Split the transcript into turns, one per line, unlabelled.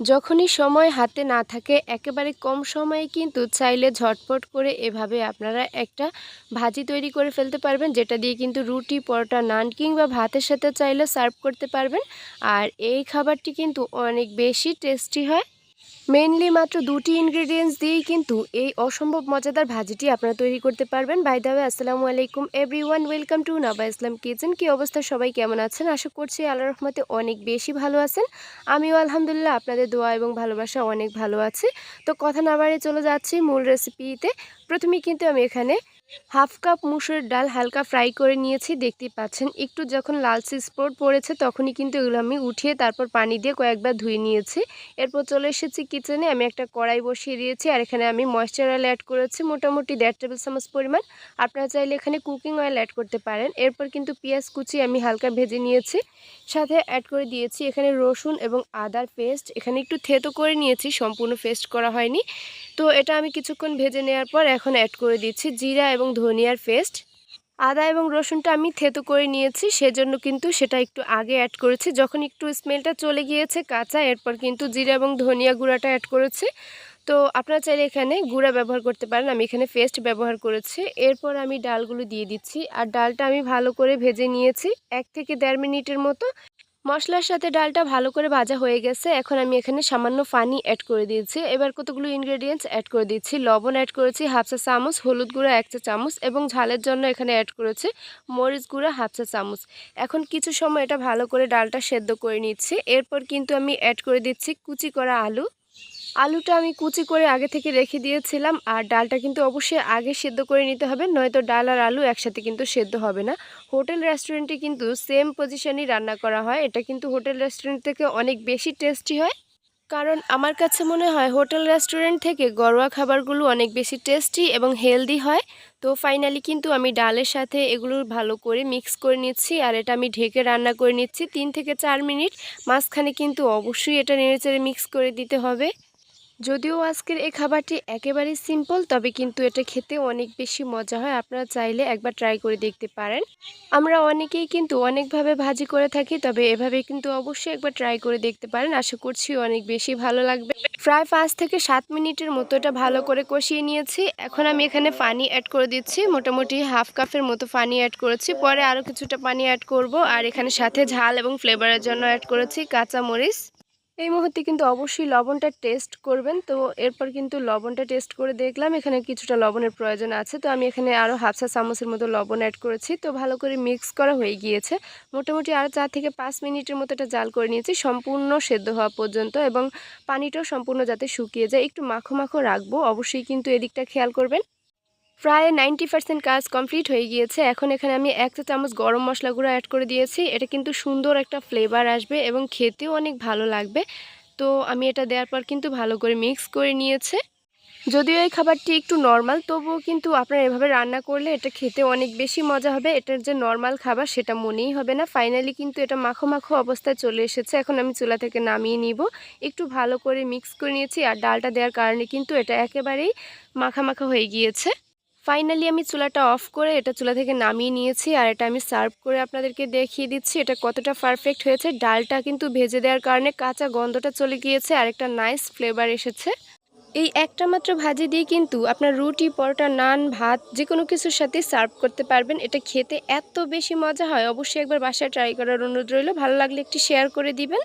যখনই সময় হাতে না থাকে, একেবারে কম সময়ে কিন্তু চাইলে ঝটপট করে এভাবে আপনারা একটা ভাজি তৈরি করে ফেলতে পারবেন, যেটা দিয়ে কিন্তু রুটি, পরোটা, নান কিংবা ভাতের সাথে চাইলে সার্ভ করতে পারবেন। আর এই খাবারটি কিন্তু অনেক বেশি টেস্টি হয়। মেনলি মাত্র দুটি ইনগ্রিডিয়েন্টস দিয়েই কিন্তু এই অসম্ভব মজাদার ভাজিটি আপনারা তৈরি করতে পারবেন। বাই দাওয়ে আসসালামু আলাইকুম everyone welcome to Naba Islam kitchen কী অবস্থা? সবাই কেমন আছেন? আশা করছি আল্লাহ রহমতে অনেক বেশি ভালো আছেন। আমিও আলহামদুলিল্লাহ আপনাদের দোয়া এবং ভালোবাসা অনেক ভালো আছে। তো কথা না বাড়িয়ে চলে যাচ্ছি মূল রেসিপিতে প্রথমেই কিন্তু আমি এখানে হাফ কাপ মুসুরের ডাল হালকা ফ্রাই করে নিয়েছি, দেখতেই পাচ্ছেন। একটু যখন লালচে স্পট পড়েছে তখনই কিন্তু এগুলো আমি উঠিয়ে তারপর পানি দিয়ে কয়েকবার ধুয়ে নিয়েছি। এরপর চলে এসেছি কিচেনে আমি একটা কড়াই বসিয়ে দিয়েছি আর এখানে আমি ময়েশ্চার অয়েল অ্যাড করেছি, মোটামুটি দেড় টেবিল চামচ পরিমাণ। আপনারা চাইলে এখানে কুকিং অয়েল অ্যাড করতে পারেন। এরপর কিন্তু পেঁয়াজ কুচি আমি হালকা ভেজে নিয়েছি। সাথে অ্যাড করে দিয়েছি এখানে রসুন এবং আদার পেস্ট এখানে একটু থেতো করে নিয়েছি, সম্পূর্ণ পেস্ট করা হয়নি। তো এটা আমি কিছুক্ষণ ভেজে নেওয়ার পর এখন অ্যাড করে দিচ্ছি জিরা এবং ধনিয়ার পেস্ট আদা এবং রসুনটা আমি থেতো করে নিয়েছি, সেজন্য কিন্তু সেটা একটু আগে অ্যাড করেছি। যখন একটু স্মেলটা চলে গিয়েছে কাঁচা, এরপর কিন্তু জিরা এবং ধনিয়া গুঁড়াটা অ্যাড করেছি। তো আপনারা চাইলে এখানে গুঁড়া ব্যবহার করতে পারেন, আমি এখানে পেস্ট ব্যবহার করেছি। এরপর আমি ডালগুলো দিয়ে দিচ্ছি, আর ডালটা আমি ভালো করে ভেজে নিয়েছি, এক থেকে দেড় মিনিটের মতো। মশলার সাথে ডালটা ভালো করে ভাজা হয়ে গেছে। এখন আমি এখানে সামান্য পানি অ্যাড করে দিয়েছি। এবার কতগুলো ইনগ্রেডিয়েন্টস অ্যাড করে দিচ্ছি। লবণ অ্যাড করেছি হাফ চা চামচ, হলুদ গুঁড়া এক চা চামচ এবং ঝালের জন্য এখানে অ্যাড করেছি মরিচ গুঁড়া হাফ চা চামচ। এখন কিছু সময় এটা ভালো করে ডালটা সেদ্ধ করে নিচ্ছি। এরপর কিন্তু আমি অ্যাড করে দিচ্ছি কুচি করা আলু। আলুটা আমি কুচি করে আগে থেকে রেখে দিয়েছিলাম, আর ডালটা কিন্তু অবশ্যই আগে সেদ্ধ করে নিতে হবে, নয়তো ডাল আর আলু একসাথে কিন্তু সেদ্ধ হবে না। হোটেল রেস্টুরেন্টে কিন্তু সেম পজিশনই রান্না করা হয়, এটা কিন্তু হোটেল রেস্টুরেন্ট থেকে অনেক বেশি টেস্টি হয়। কারণ আমার কাছে মনে হয় হোটেল রেস্টুরেন্ট থেকে ঘরোয়া খাবারগুলো অনেক বেশি টেস্টি এবং হেলদি হয়। তো ফাইনালি কিন্তু আমি ডালের সাথে এগুলো ভালো করে মিক্স করে নিচ্ছি, আর এটা আমি ঢেকে রান্না করে নিচ্ছি তিন থেকে চার মিনিট। মাঝখানে কিন্তু অবশ্যই এটা নেড়েচেড়ে মিক্স করে দিতে হবে। যদিও আজকের এই খাবারটি একেবারেই সিম্পল তবে কিন্তু এটা খেতে অনেক বেশি মজা হয়। আপনারা চাইলে একবার ট্রাই করে দেখতে পারেন। আমরা অনেকেই কিন্তু অনেকভাবে ভাজি করে থাকি, তবে এভাবে কিন্তু অবশ্যই একবার ট্রাই করে দেখতে পারেন। আশা করছি অনেক বেশি ভালো লাগবে। প্রায় পাঁচ থেকে সাত মিনিটের মতো এটা ভালো করে কষিয়ে নিয়েছি। এখন আমি এখানে পানি অ্যাড করে দিচ্ছি। মোটামুটি হাফ কাপের মতো পানি অ্যাড করেছি। পরে আরও কিছুটা পানি অ্যাড করব। আর এখানে সাথে ঝাল এবং ফ্লেভারের জন্য অ্যাড করেছি কাঁচা মরিচ এই মুহূর্তে কিন্তু অবশ্যই লবণটা টেস্ট করবেন। তো এরপর কিন্তু লবণটা টেস্ট করে দেখলাম, এখানে কিছুটা লবণের প্রয়োজন আছে। তো আমি এখানে আরও হাফসা চামচের মতো লবণ অ্যাড করেছি। তো ভালো করে মিক্স করা হয়ে গিয়েছে। মোটামুটি আরও চার থেকে পাঁচ মিনিটের মতো এটা জাল করে নিয়েছি, সম্পূর্ণ সেদ্ধ হওয়া পর্যন্ত এবং পানিটাও সম্পূর্ণ যাতে শুকিয়ে যায়। একটু মাখো মাখো রাখব, অবশ্যই কিন্তু এদিকটা খেয়াল করবেন। প্রায় নাইনটি পার্সেন্ট কাজ কমপ্লিট হয়ে গিয়েছে। এখন এখানে আমি এক চা চামচ গরম মশলা গুঁড়ো অ্যাড করে দিয়েছি। এটা কিন্তু সুন্দর একটা ফ্লেভার আসবে এবং খেতেও অনেক ভালো লাগবে। তো আমি এটা দেওয়ার পর কিন্তু ভালো করে মিক্স করে নিয়েছে। যদিও এই খাবারটি একটু নর্মাল তবুও কিন্তু আপনারা এভাবে রান্না করলে এটা খেতে অনেক বেশি মজা হবে। এটার যে নর্মাল খাবার সেটা মনেই হবে না। ফাইনালি কিন্তু এটা মাখো মাখো অবস্থায় চলে এসেছে। এখন আমি চুলা থেকে নামিয়ে নিব। একটু ভালো করে মিক্স করে নিয়েছি। আর ডালটা দেওয়ার কারণে কিন্তু এটা একেবারেই মাখা মাখা হয়ে গিয়েছে। ফাইনালি আমি চুলাটা অফ করে এটা চুলা থেকে নামিয়ে নিয়েছি আর এটা আমি সার্ভ করে আপনাদেরকে দেখিয়ে দিচ্ছি এটা কতটা পারফেক্ট হয়েছে। ডালটা কিন্তু ভেজে দেওয়ার কারণে কাঁচা গন্ধটা চলে গিয়েছে আর একটা নাইস ফ্লেভার এসেছে। এই একটা মাত্র ভাজি দিয়ে কিন্তু আপনার রুটি, পরোটা, নান, ভাত যে কোনো কিছুর সাথে সার্ভ করতে পারবেন। এটা খেতে এত বেশি মজা হয়, অবশ্যই একবার বাসায় ট্রাই করার অনুরোধ রইল। ভালো লাগলে একটি শেয়ার করে দিবেন।